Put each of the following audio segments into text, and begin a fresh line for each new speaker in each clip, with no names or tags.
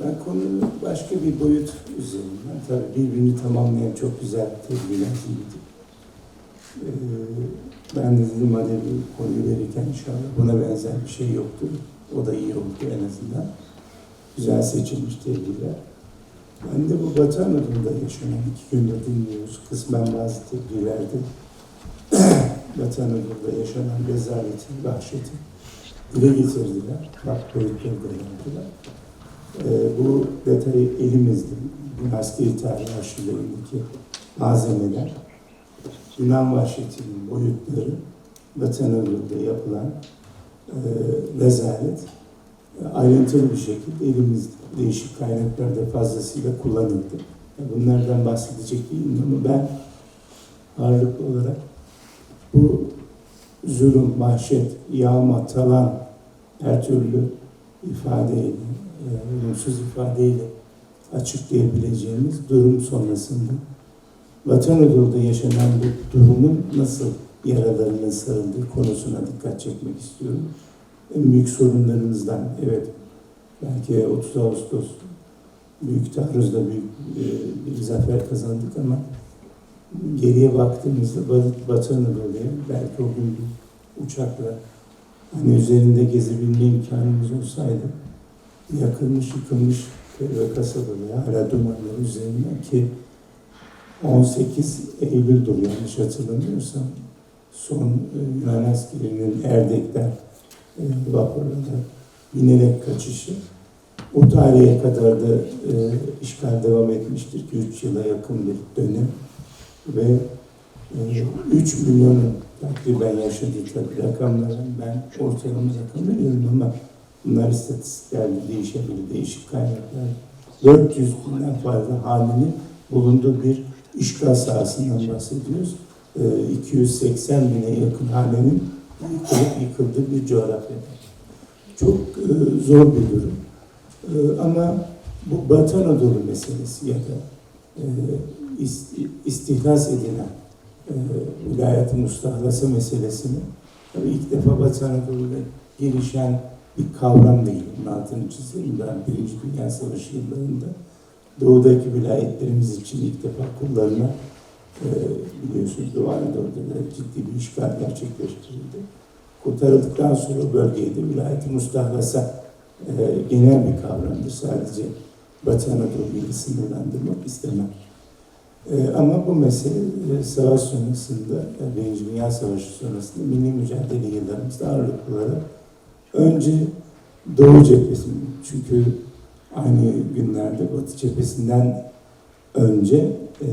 Ben konunun başka bir boyut üzerinden, tabii birbirini tamamlayan çok güzel tedbirler giydik. Ee, ben de dedim hadi bir konuyu verirken inşallah buna benzer bir şey yoktur. O da iyi oldu en azından. Güzel seçilmiş tedbirler. Ben de bu Batı Anadolu'da yaşanan iki gündür dinliyoruz. Kısmen bazı tedbirlerde Batı Anadolu'da yaşanan rezaleti, vahşeti dile getirdiler. Bak boyutları da yaptılar. Ee, bu detayı elimizde, bugün askeri tarih arşivlerindeki malzemeler, Yunan vahşetinin boyutları, Batı Anadolu'da yapılan e, rezalet e, ayrıntılı bir şekilde elimizde değişik kaynaklarda fazlasıyla kullanıldı. Yani bunlardan bahsedecek değilim ama ben ağırlıklı olarak bu zulüm, vahşet, yağma, talan, her türlü ifadeyle, e, ifadeyle açıklayabileceğimiz durum sonrasında Batı Anadolu'da yaşanan bu durumun nasıl yaralarının sarıldığı konusuna dikkat çekmek istiyorum. En büyük sorunlarımızdan, evet belki 30 Ağustos büyük taarruzla büyük e, bir zafer kazandık ama geriye baktığımızda Batı Anadolu'ya belki o gün bir uçakla hani üzerinde gezebilme imkanımız olsaydı yakılmış, yıkılmış ve kasabaları hala dumanlar üzerinden ki 18 Eylül'dür yanlış hatırlamıyorsam. Son e, Yunan askerinin Erdek'ten e, vapurlara binerek kaçışı. O tarihe kadar da e, işgal devam etmiştir ki 3 yıla yakın bir dönem. Ve e, 3 milyonun takriben yaşadığı tabii rakamların ben ortalama rakam veriyorum ama bunlar istatistiklerde değişebilir, değişik kaynaklar. 400 binden fazla hanenin bulunduğu bir işgal sahasından bahsediyoruz. E, 280 bine yakın hanenin yıkılıp yıkıldığı bir coğrafyada. Çok e, zor bir durum. E, ama bu Batı Anadolu meselesi ya da e, ist- istihlas edilen e, vilayet-i meselesini tabii ilk defa Batı Anadolu'da gelişen bir kavram değil. Bunun altını çizeyim ben Birinci Dünya Savaşı yıllarında doğudaki vilayetlerimiz için ilk defa kullarına e, biliyorsunuz Doğu Anadolu'da da ciddi bir işgal gerçekleştirildi. Kurtarıldıktan sonra o bölgeyi de vilayet-i mustahlasa e, genel bir kavramdır. Sadece Batı Anadolu'yu sınırlandırmak istemem. E, ama bu mesele e, savaş sonrasında, e, Birinci Dünya Savaşı sonrasında milli mücadele yıllarımızda ağırlıklı olarak önce Doğu cephesi, çünkü aynı günlerde Batı cephesinden önce e,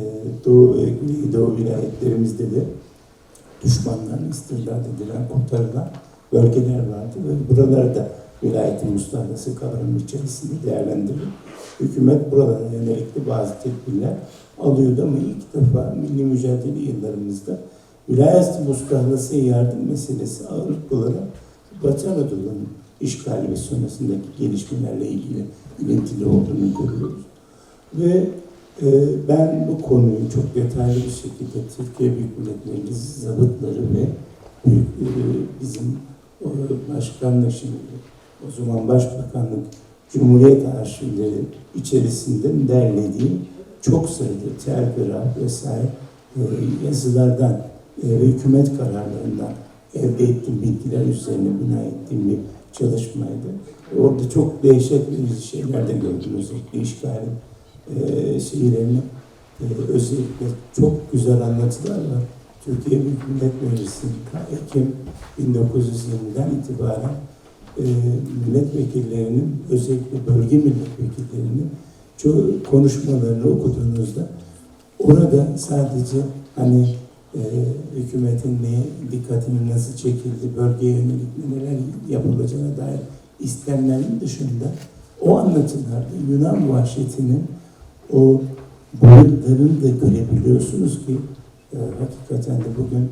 Doğu, e, Güneydoğu vilayetlerimizde de düşmanların istirdat edilen, kurtarılan bölgeler vardı ve buralarda vilayetin mustahlası kavramı içerisinde değerlendirilip hükümet buralara yönelik de bazı tedbirler alıyordu ama ilk defa milli mücadele yıllarımızda vilayet mustahlası yardım meselesi ağırlıklı olarak Batı Anadolu'nun işgali ve sonrasındaki gelişmelerle ilgili ilintili olduğunu görüyoruz. Ve e, ben bu konuyu çok detaylı bir şekilde Türkiye Büyük Millet Meclisi zabıtları ve büyük, e, bizim e, başkanlık şimdi o zaman Başbakanlık Cumhuriyet arşivleri içerisinde derlediğim çok sayıda telgraf vesaire e, yazılardan ve hükümet kararlarından elde ettiğim bilgiler üzerine bina ettiğim bir çalışmaydı. Orada çok dehşet verici şeyler de gördüm özellikle işgalin e, şeylerini e, özellikle çok güzel anlatılar var. Türkiye Büyük Millet Meclisi'nin Ekim 1920'den itibaren e, milletvekillerinin özellikle bölge milletvekillerinin çoğu konuşmalarını okuduğunuzda orada sadece hani e, hükümetin neye dikkatini nasıl çekildi, bölgeye yönelik neler yapılacağına dair istenmenin dışında o anlatılarda Yunan vahşetinin o boyutlarını da görebiliyorsunuz ki e, hakikaten de bugün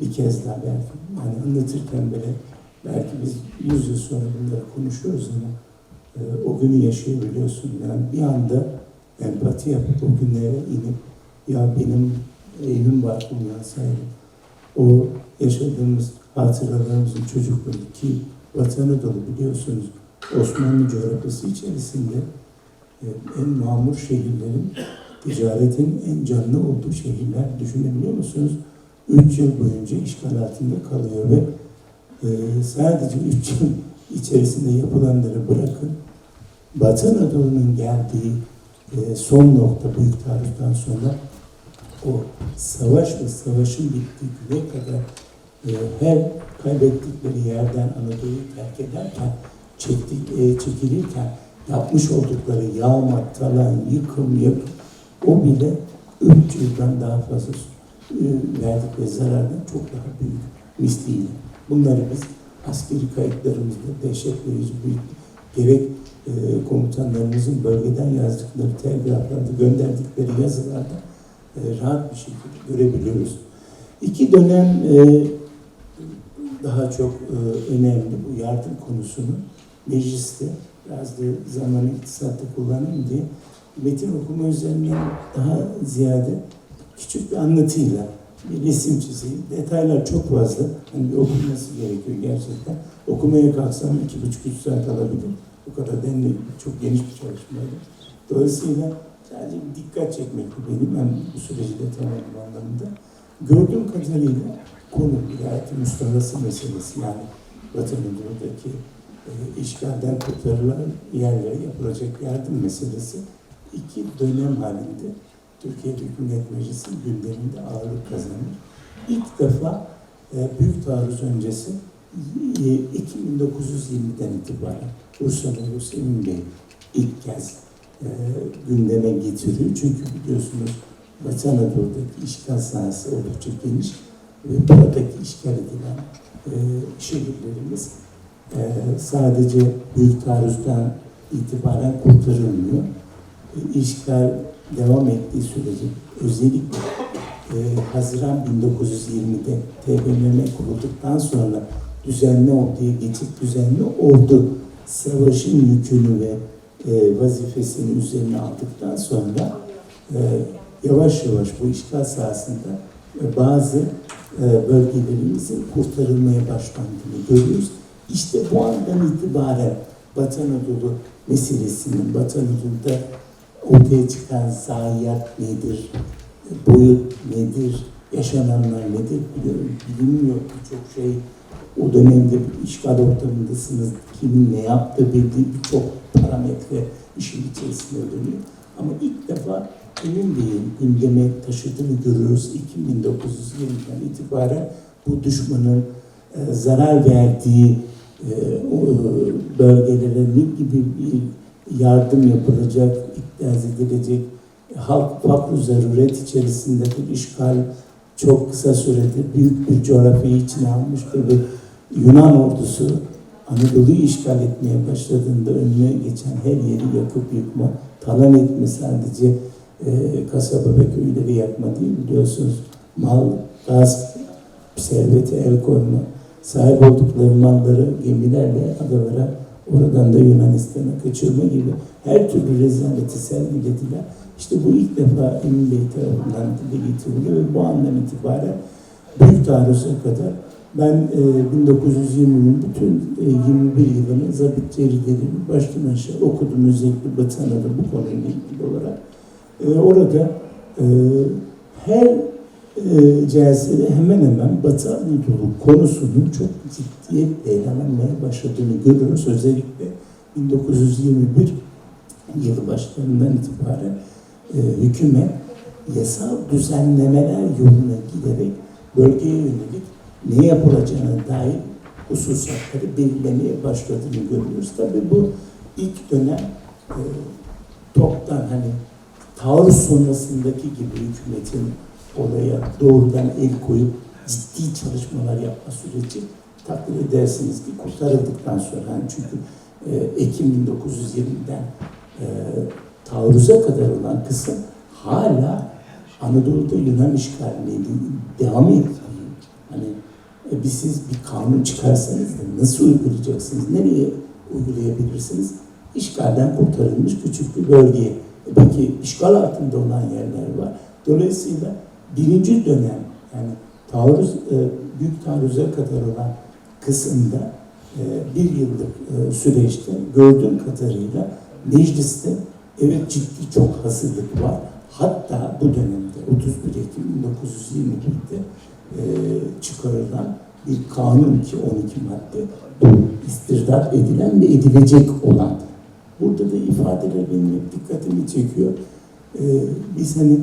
bir kez daha belki hani anlatırken bile belki biz yüz yıl sonra bunları konuşuyoruz ama e, o günü yaşayabiliyorsun. Yani bir anda empati yapıp o günlere inip ya benim evim barkım yansaydı o yaşadığımız hatıralarımızın çocukluğu ki Batı Anadolu biliyorsunuz Osmanlı coğrafyası içerisinde e, en mamur şehirlerin ticaretin en canlı olduğu şehirler düşünebiliyor musunuz? 3 yıl boyunca işgal altında kalıyor ve e, sadece 3 yıl içerisinde yapılanları bırakın. Batı Anadolu'nun geldiği e, son nokta Büyük Taarruz'dan sonra o savaş ve savaşın bittiği güne kadar e, her kaybettikleri yerden Anadolu'yu terk ederken, çektik, e, çekilirken yapmış oldukları yağma, talan, yıkım, yakım o bile 3 yıldan daha fazla e, verdikleri zarardan çok daha büyük misliyle. Bunları biz askeri kayıtlarımızda dehşet verici büyük gerek e, komutanlarımızın bölgeden yazdıkları telgraflarda gönderdikleri yazılarda rahat bir şekilde görebiliyoruz. İki dönem e, daha çok e, önemli bu yardım konusunu mecliste biraz da zamanı iktisatta kullanayım diye metin okuma üzerinden daha ziyade küçük bir anlatıyla bir resim çizeyim. Detaylar çok fazla. Hani bir okunması gerekiyor gerçekten. Okumaya kalksam iki buçuk üç saat alabilir. Bu kadar denli çok geniş bir çalışmaydı. Dolayısıyla sadece bir dikkat çekmekti benim. Ben bu süreci de tamamladım anlamında. Gördüğüm kadarıyla konu vilayeti Mustafa'sı meselesi yani Batı Anadolu'daki e, işgalden kurtarılan yerlere yapılacak yardım meselesi iki dönem halinde Türkiye Büyük Millet Meclisi gündeminde ağırlık kazanır. İlk defa e, Büyük Taarruz öncesi e, 2920'den itibaren Bursa Nüfus Emin Bey ilk kez e, gündeme getiriyor. Çünkü biliyorsunuz Batı Anadolu'daki işgal sahası oldukça geniş ve buradaki işgal edilen e, şehirlerimiz e, sadece Büyük Taarruz'dan itibaren kurtarılmıyor. E, işgal devam ettiği sürece özellikle e, Haziran 1920'de TBMM kurulduktan sonra düzenli orduya geçip düzenli ordu savaşın yükünü ve e, vazifesini üzerine aldıktan sonra e, yavaş yavaş bu işgal sahasında e, bazı e, bölgelerimizin kurtarılmaya başlandığını görüyoruz. İşte bu andan itibaren Batı Anadolu meselesinin, Batı Anadolu'da ortaya çıkan zayiat nedir, boyut nedir, yaşananlar nedir biliyorum. Bilinmiyor birçok şey. O dönemde bir işgal ortamındasınız. Kimin ne yaptığı bildiği birçok parametre işin içerisinde dönüyor. Ama ilk defa Emin Bey'in gündeme taşıdığını görüyoruz. 2920'den itibaren bu düşmanın e, zarar verdiği e, o, bölgelere ne gibi bir yardım yapılacak, ikaz edilecek, halk fakr zaruret içerisinde bir işgal çok kısa sürede büyük bir coğrafyayı içine almıştır ve Yunan ordusu Anadolu'yu işgal etmeye başladığında önüne geçen her yeri yakıp yıkma, talan etme sadece e, kasaba ve köyleri yakma değil biliyorsunuz. Mal, gaz, servete el koyma, sahip oldukları malları gemilerle adalara oradan da Yunanistan'a kaçırma gibi her türlü rezaleti sergilediler. İşte bu ilk defa Emin Bey tarafından dile getiriliyor ve bu andan itibaren Büyük Taarruz'a kadar ben e, 1920'nin bütün e, 21 yılını Zabit Ceride'nin baştan aşağı okudum özellikle Batı Anadolu bu konuyla ilgili olarak. E, orada e, her e, hemen hemen Batı Anadolu konusunun çok ciddiyetle alınmaya başladığını görüyoruz. Özellikle 1921 yılı başlarından itibaren e, hükümet yasal düzenlemeler yoluna giderek bölgeye yönelik ne yapılacağına dair hususatları belirlemeye başladığını görüyoruz. Tabii bu ilk dönem e, toptan hani taarruz sonrasındaki gibi hükümetin olaya doğrudan el koyup ciddi çalışmalar yapma süreci takdir edersiniz ki kurtarıldıktan sonra yani çünkü e, Ekim 1920'den e, taarruza kadar olan kısım hala Anadolu'da Yunan işgaline devam ediyor. Hani e, bir siz bir kanun çıkarsanız da nasıl uygulayacaksınız, nereye uygulayabilirsiniz? İşgalden kurtarılmış küçük bir bölgeye. E peki işgal altında olan yerler var. Dolayısıyla birinci dönem yani taarruz, e, büyük taarruza kadar olan kısımda e, bir yıllık e, süreçte gördüğüm kadarıyla mecliste Evet ciddi çok hazırlık var. Hatta bu dönemde 31 Ekim 1921'de e, çıkarılan bir kanun ki 12 madde bu istirdat edilen ve edilecek olan. Burada da ifadeler benim dikkatimi çekiyor. E, biz hani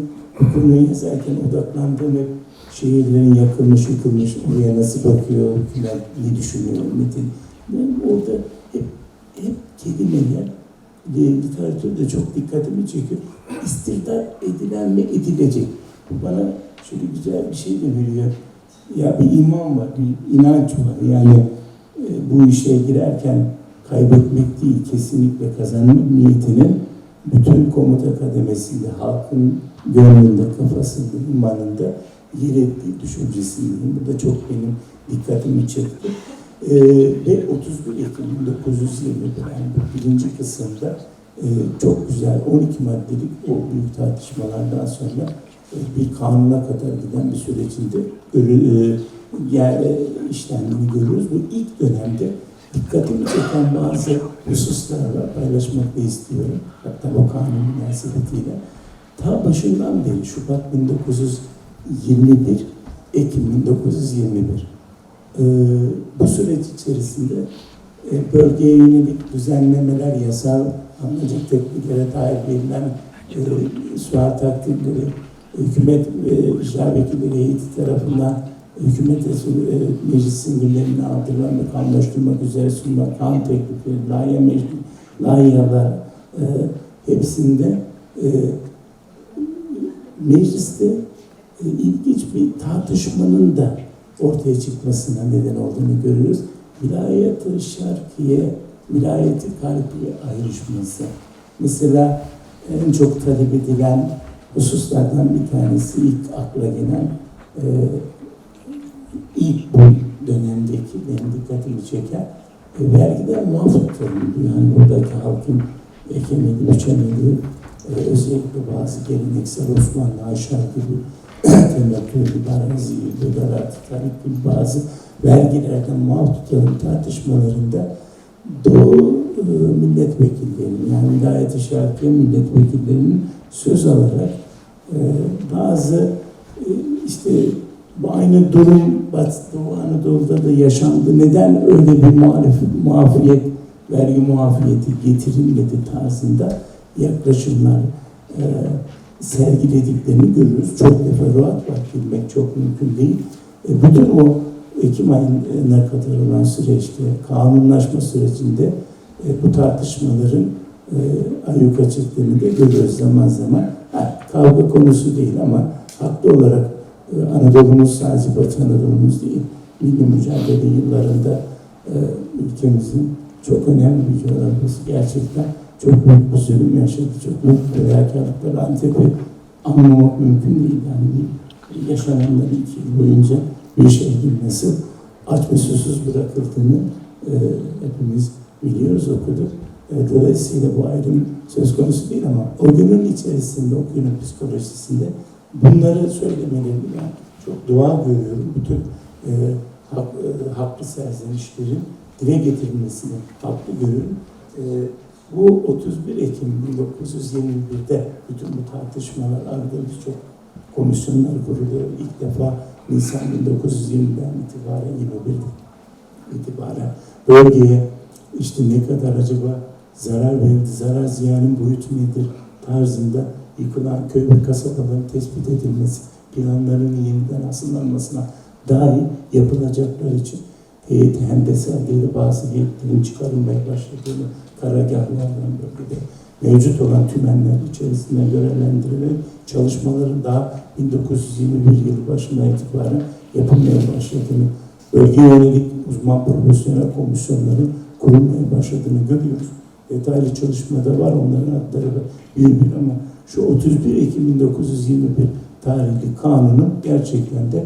konuyu yazarken odaklandığım hep şehirlerin yakılmış, yıkılmış, oraya nasıl bakıyor, hükümet ne düşünüyor, metin. Ben orada hep, hep kelimeler, e, literatürde çok dikkatimi çekiyor. İstirdat edilen ve edilecek. Bu bana şöyle güzel bir şey de veriyor. Ya bir iman var, bir inanç var. Yani e, bu işe girerken kaybetmek değil, kesinlikle kazanmak niyetinin bütün komuta kademesinde, halkın gönlünde, kafasında, imanında yer ettiği düşüncesindeyim. Bu da çok benim dikkatimi çekti. Ee, ve 31 Ekim 1921 yani bu birinci kısımda e, çok güzel 12 maddelik o büyük tartışmalardan sonra e, bir kanuna kadar giden bir sürecinde e, yer, e, işlendiğini görüyoruz. Bu ilk dönemde dikkatimi çeken bazı hususlar var paylaşmak da istiyorum. Hatta o kanun münasebetiyle. Ta başından beri Şubat 1921, Ekim 1921 ee, bu süreç içerisinde e, bölgeye yönelik düzenlemeler, yasal anlayacak tedbirlere dair verilen e, sual takdirleri, hükümet ve icra vekilleri heyeti tarafından hükümet e, meclisin gündemine aldırılan ve kanunlaştırmak üzere sunulan kanun teklifleri, layihə meclis, layihəler e, hepsinde e, mecliste e, ilginç bir tartışmanın da ortaya çıkmasına neden olduğunu görüyoruz. Vilayet-i Şarkiye, vilayeti kalbiye ayrışması. Mesela en çok talep edilen hususlardan bir tanesi ilk akla gelen e, ilk dönemdeki benim dikkatimi çeken e, vergiden muaf tutuldu. Yani buradaki halkın ekemedi, biçemedi, e, özellikle bazı geleneksel Osmanlı aşağı gibi temettü, barazi, bedarat, tarih gibi bazı vergilerden muaf tutalım tartışmalarında Doğu e, milletvekillerinin yani vilayet-i şarkiye milletvekillerinin söz alarak e, bazı e, işte bu aynı durum Batı Doğu Anadolu'da da yaşandı. Neden öyle bir muhalif, muafiyet, vergi muafiyeti getirilmedi tarzında yaklaşımlar e, sergilediklerini görüyoruz. Çok teferruat var, bilmek çok mümkün değil. E, bütün o Ekim ayına kadar olan süreçte, kanunlaşma sürecinde e, bu tartışmaların e, ayyuka çıktığını da görüyoruz zaman zaman. Ha, kavga konusu değil ama haklı olarak Anadolu'muz sadece Batı Anadolu'muz değil, milli mücadele yıllarında e, ülkemizin çok önemli bir coğrafyası gerçekten çok büyük bir zulüm yaşadı, çok büyük fedakarlıklar Antep'i anlamak mümkün değil. Yani bir yaşananları iki yıl boyunca bir şehrin nasıl aç ve susuz bırakıldığını e, hepimiz biliyoruz, okuduk. E, dolayısıyla bu ayrım söz konusu değil ama o günün içerisinde, o günün psikolojisinde bunları söylemeleri ben çok dua görüyorum. Bütün e, hak, e, haklı serzenişlerin dile getirilmesini haklı görüyorum. E, bu 31 Ekim 1921'de bütün bu tartışmalar ardında birçok komisyonlar kuruluyor. İlk defa Nisan 1920'den itibaren 21 itibaren bölgeye işte ne kadar acaba zarar verdi, zarar ziyanın boyutu nedir tarzında yıkılan köy ve kasabaların tespit edilmesi, planların yeniden asıllanmasına dair yapılacaklar için heyeti hendeselleri bazı heyetlerin çıkarılmaya başladığını karargahlardan bölgede mevcut olan tümenler içerisinde görevlendirilerek çalışmaların daha 1921 yılı başından itibaren yapılmaya başladığını, bölgeye yönelik uzman profesyonel komisyonların kurulmaya başladığını görüyoruz. Detaylı çalışmada var onların adları bir bir ama şu 31 Ekim 1921 tarihli kanunun gerçekten de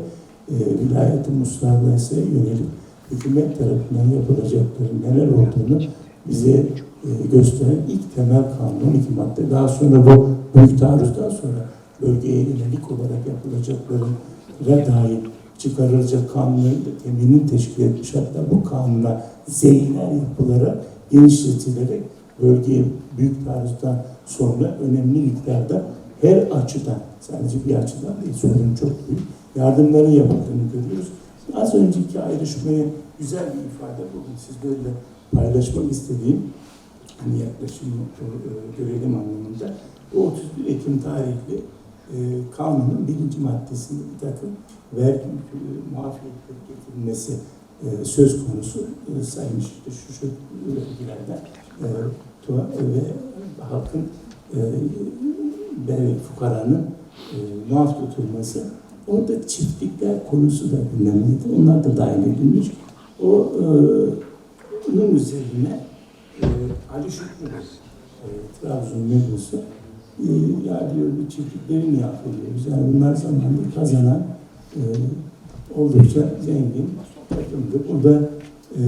e, vilayeti muslarlaysa yönelik hükümet tarafından yapılacakların neler olduğunu bize e, gösteren ilk temel kanun 12 madde. Daha sonra bu büyük taarruzdan sonra bölgeye yönelik olarak yapılacakların ve dair çıkarılacak kanunların temelini teşkil etmiş. Hatta bu kanuna zeynler yapılarak genişletilerek bölgeye büyük taarruzdan sonra önemli miktarda her açıdan, sadece bir açıdan değil, sorun çok büyük, yardımların yapıldığını görüyoruz. Az önceki ayrışmaya güzel bir ifade buldum. Siz böyle paylaşmak istediğim hani yaklaşımı e, görelim anlamında. Bu 31 Ekim tarihli e, kanunun birinci maddesinde bir takım vergi e, muafiyetleri getirilmesi söz konusu sayın işte şu şu vergilerden ve halkın e, fukaranın e, muaf tutulması. Orada çiftlikler konusu da gündemdeydi. Onlar da dahil edilmiş. O e, bunun üzerine e, Ali Şükrü e, Trabzon mebusu e, ya diyor bu çiftlikleri niye affediyoruz? Yani bunlar zamanında kazanan e, oldukça zengin takımdı. Burada e,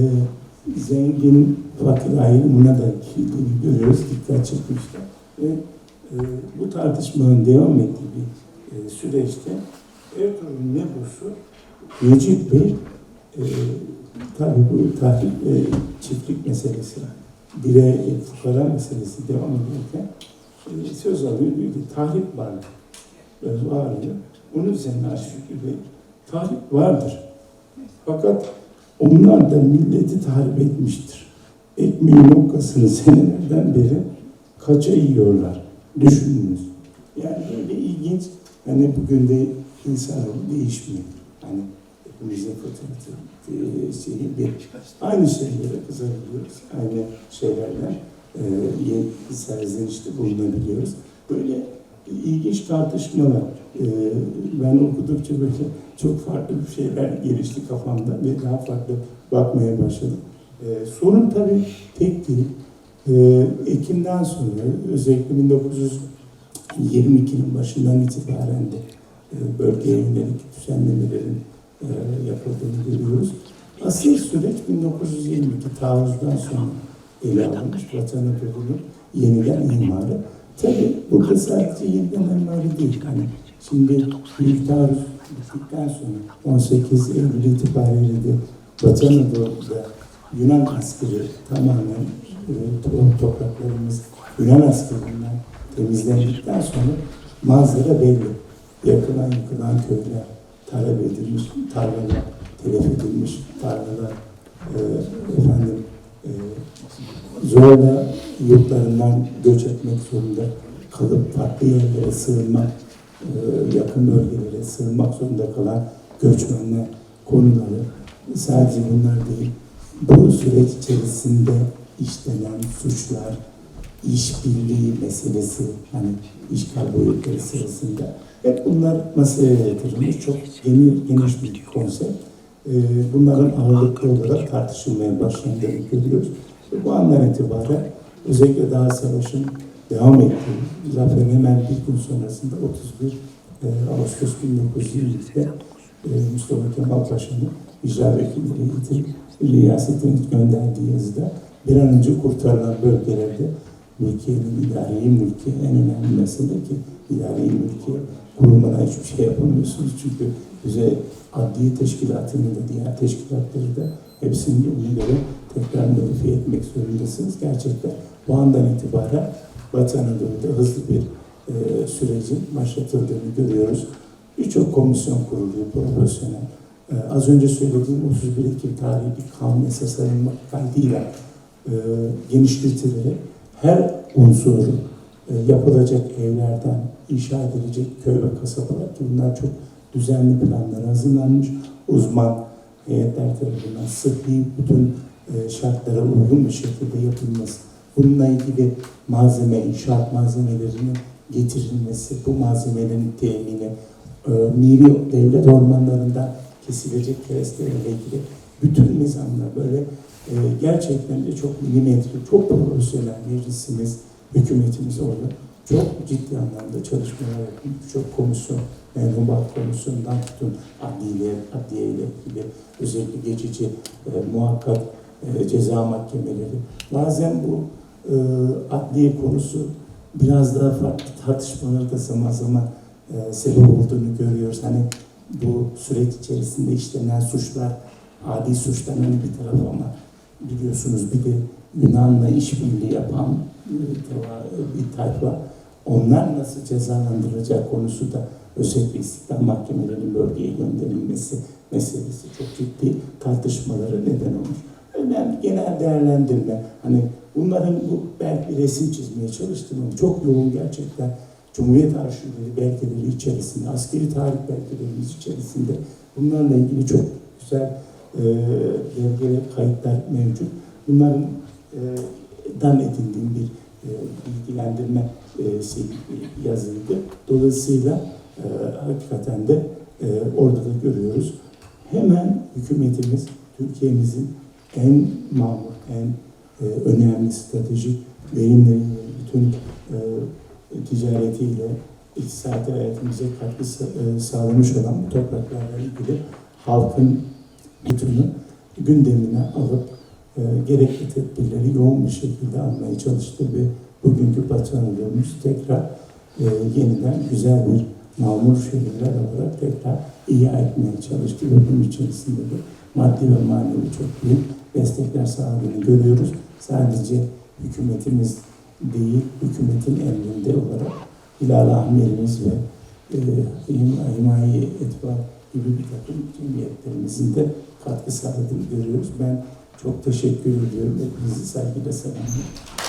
zengin fakir ayrımına da kilitliğini görüyoruz. Dikkat çekmişler. Ve e, bu tartışmanın devam ettiği bir e, süreçte Ertuğrul mebusu Necip Bey e, tabii bu tahrip ve çiftlik meselesi bire e, fukara meselesi devam ederken e, söz alıyor diyor ki tahrip var. Böyle bağırıyor. Onun üzerine Aşık Bey tahrip vardır. Fakat onlar da milleti tahrip etmiştir. Ekmeğin okkasını senelerden beri kaça yiyorlar? Düşününüz. Yani böyle ilginç. Hani bugün de insanoğlu değişmiyor. Hani hepimizin fıtratı e, şeyi bir. Aynı şeylere kızabiliyoruz. Aynı şeylerden e, serzenişte bulunabiliyoruz. Böyle ilginç tartışmalar. E, ben okudukça böyle çok farklı bir şeyler gelişti kafamda ve daha farklı bakmaya başladım. E, sorun tabii tek değil. E, Ekim'den sonra özellikle 1922'nin başından itibaren de e, bölgeye yönelik düzenlemelerin e, yapıldığını görüyoruz. Asıl süreç 1922 taarruzdan sonra ele alınmış Vatan yeniden imarı. Tabi burada sadece yeniden imarı değil. Hani şimdi büyük taarruz bittikten sonra 18 Eylül itibariyle de Batı Anadolu'da Yunan askeri tamamen e, to- topraklarımız Yunan askerinden temizlendikten sonra manzara belli. Yakılan yıkılan köyler, talep edilmiş tarlalar, telef edilmiş tarlalar, e, efendim e, zorla yurtlarından göç etmek zorunda kalıp farklı yerlere sığınmak, e, yakın bölgelere sığınmak zorunda kalan göçmenler konuları sadece bunlar değil. Bu süreç içerisinde işlenen suçlar, işbirliği meselesi, hani işgal boyutları sırasında hep bunlar masaya yatırılmış. Çok geniş, geniş bir konsept. Ee, Bunların ağırlıklı olarak tartışılmaya başlandığını görüyoruz. Bu andan itibaren özellikle daha savaşın devam ettiği, zaferin hemen bir gün sonrasında 31 e, Ağustos 1920'de e, Mustafa Kemal Paşa'nın icra vekilliği getirip riyasetin gönderdiği yazıda bir an önce kurtarılan bölgelerde mülkiyenin idari mülki en önemli mesele ki idari mülki kurumuna hiçbir şey yapamıyorsunuz çünkü bize adli teşkilatını da diğer teşkilatları da hepsini ona göre tekrar modifiye etmek zorundasınız. Gerçekten bu andan itibaren Batı Anadolu'da hızlı bir e, sürecin başlatıldığını görüyoruz. Birçok komisyon kuruluyor, profesyonel. E, az önce söylediğim 31 Ekim tarihi bir kanun esas alınmak kaydıyla e, genişletilerek her unsuru e, yapılacak evlerden inşa edilecek köy ve kasabalar bunlar çok düzenli planlar hazırlanmış. Uzman heyetler tarafından sıhhi bütün e, şartlara uygun bir şekilde yapılması. Bununla ilgili malzeme, inşaat malzemelerinin getirilmesi, bu malzemelerin temini, e, miri devlet ormanlarından kesilecek kerestelerle ilgili bütün nizamlar böyle e, gerçekten de çok milimetrik, çok profesyonel meclisimiz, hükümetimiz orada çok ciddi anlamda çalışmalar yapmış. Çok komisyon, menhubat komisyonundan tutun adliye, adliye ile ilgili özellikle geçici e, muhakkak e, ceza mahkemeleri. Bazen bu e, adliye konusu biraz daha farklı tartışmaları da zaman zaman e, sebep olduğunu görüyoruz. Hani bu süreç içerisinde işlenen suçlar adi suçların bir tarafı ama biliyorsunuz bir de Yunan'la işbirliği yapan teva- bir tayfa. Onlar nasıl cezalandırılacak konusu da özel ve istiklal mahkemelerinin bölgeye gönderilmesi meselesi çok ciddi tartışmalara neden olmuş. Önemli genel değerlendirme. Hani bunların bu belki resim çizmeye çalıştım ama çok yoğun gerçekten Cumhuriyet arşivleri belgeleri içerisinde, askeri tarih belgelerimiz içerisinde bunlarla ilgili çok güzel e, belgeler, kayıtlar mevcut. Bunların e, dan edindiğim bir bilgilendirme e, şey, bir yazıydı. Dolayısıyla e, hakikaten de e, orada da görüyoruz. Hemen hükümetimiz Türkiye'mizin en mamur, en önemli stratejik verimleriyle, bütün ticaretiyle, iktisadi hayatımıza katkı sa- sağlamış olan bu topraklarla ilgili halkın bütünü gündemine alıp e, gerekli tedbirleri yoğun bir şekilde almaya çalıştı ve bugünkü Batı Anadolu'muz tekrar e, yeniden güzel bir mamur şehirler olarak tekrar ihya etmeye çalıştı ve bunun içerisinde de maddi ve manevi çok büyük destekler sağladığını görüyoruz. Sadece hükümetimiz değil, hükümetin emrinde olarak Hilal Ahmerimiz ve e, Him- Himaye Etva gibi bir takım cemiyetlerimizin de katkı sağladığını görüyoruz. Ben çok teşekkür ediyorum. Hepinizi saygıyla selamlıyorum.